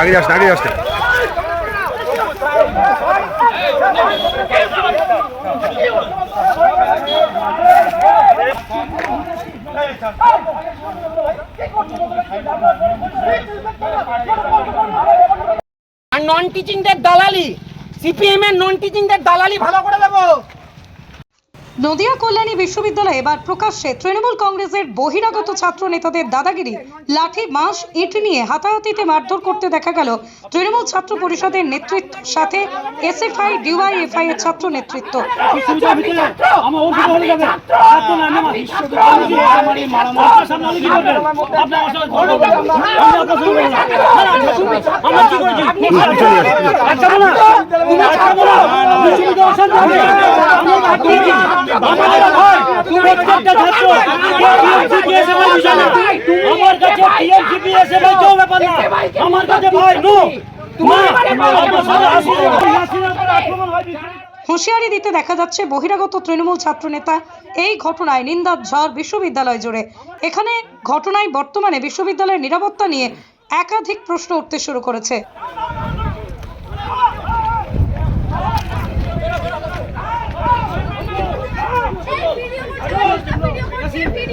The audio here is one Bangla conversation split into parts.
আগে যাস না, আগে যাস না। আর নন টিচিংদের দালালি সিপিএম এর নন টিচিংদের দালালি ভালো করে দেবো। নদিয়া কল্যাণী বিশ্ববিদ্যালয়ে এবার প্রকাশ্যে তৃণমূল কংগ্রেসের বহিরাগত ছাত্র নেতাদের দাদাগিরি লাঠি বাঁশ ইট নিয়ে হাতাহাতিতে মারধর করতে দেখা গেল তৃণমূল ছাত্র পরিষদের নেতৃত্ব সাথে এসএফআই ডিওয়াইএফআই এর ছাত্র নেতৃত্ব। ভিতরে আমার হুঁশিয়ারি দিতে দেখা যাচ্ছে বহিরাগত তৃণমূল ছাত্রনেতা। এই ঘটনায় নিন্দার ঝড় বিশ্ববিদ্যালয় জুড়ে। এখানে ঘটনায় বর্তমানে বিশ্ববিদ্যালয়ের নিরাপত্তা নিয়ে একাধিক প্রশ্ন উঠতে শুরু করেছে।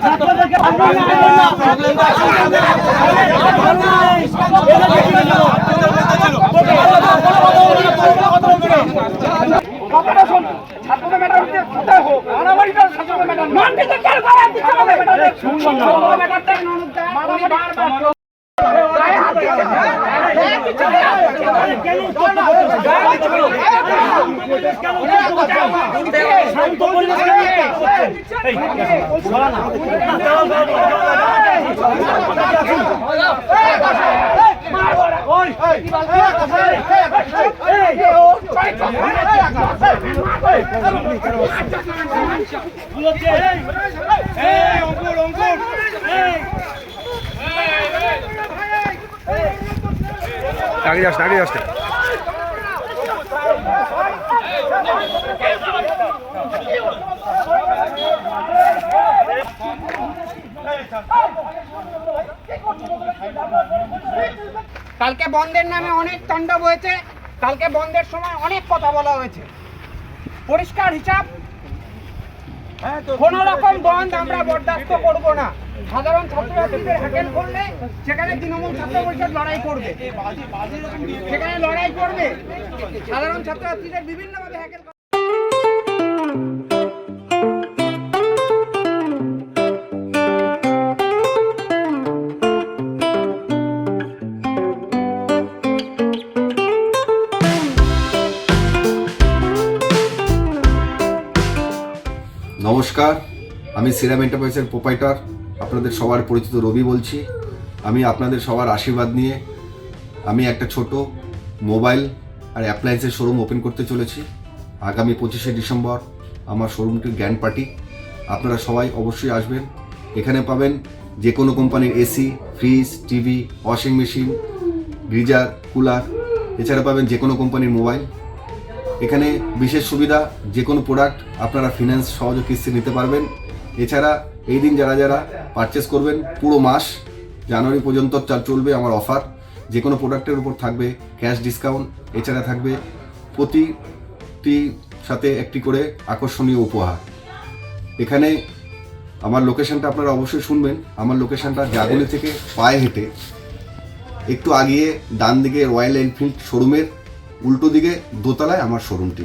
ছাত্রদেরকে শান্ত পরিবেশ এই, বলা না। না, চলো, চলো, চলো, চলো। ওই, গুলোকে, এই, এই, অঙ্কুর, অঙ্কুর, না, আগে যাস না। কালকে বন্ধের নামে অনেক তাণ্ডব হয়েছে। কালকে বন্ধের সময় অনেক কথা বলা হয়েছে। পরিষ্কার হিসাব কোন রকম বন্ধ আমরা বরদাস্ত করব না। সাধারণ ছাত্রছাত্রীদের হ্যাকেল করলে সেখানে তৃণমূল ছাত্র পরিষদ লড়াই করবে। সেখানে লড়াই করবে। সাধারণ ছাত্রছাত্রীদের বিভিন্নভাবে হ্যাকেল নমস্কার, আমি সিরাম এন্টারপ্রাইজের প্রোপাইটার আপনাদের সবার পরিচিত রবি বলছি। আমি আপনাদের সবার আশীর্বাদ নিয়ে আমি একটা ছোট মোবাইল আর অ্যাপ্লায়েন্সের শোরুম ওপেন করতে চলেছি। আগামী পঁচিশে ডিসেম্বর আমার শোরুমটির জ্ঞান পার্টি। আপনারা সবাই অবশ্যই আসবেন। এখানে পাবেন যে কোনো কোম্পানির AC, fridge, TV, washing machine, geyser, cooler, এছাড়া পাবেন যে কোনো কোম্পানির মোবাইল। এখানে বিশেষ সুবিধা যে কোনো প্রোডাক্ট আপনারা ফিনান্স সহজ কিস্তি নিতে পারবেন। এছাড়া এই দিন যারা যারা পারচেস করবেন, পুরো মাস, জানুয়ারি পর্যন্ত চলবে আমার অফার যে কোনো প্রোডাক্টের উপর থাকবে ক্যাশ ডিসকাউন্ট এছাড়া থাকবে প্রতিটি সাথে একটি করে আকর্ষণীয় উপহার। এখানে আমার লোকেশনটা আপনারা অবশ্যই শুনবেন। আমার লোকেশনটা জাগুলি থেকে পায়ে হেঁটে একটু আগিয়ে ডান দিকে রয়্যাল এনফিল্ড শোরুমের উল্টো দিকে দোতলায় আমার শোরুমটি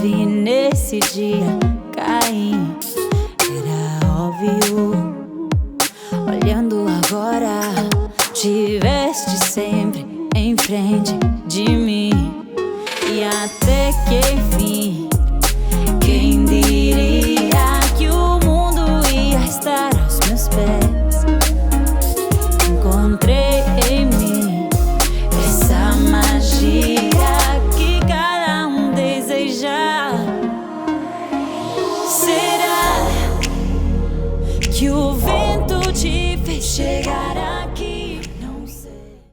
vi nesse dia cair. Era óbvio. Olhando agora, tiveste sempre em frente de mim. E até que enfim,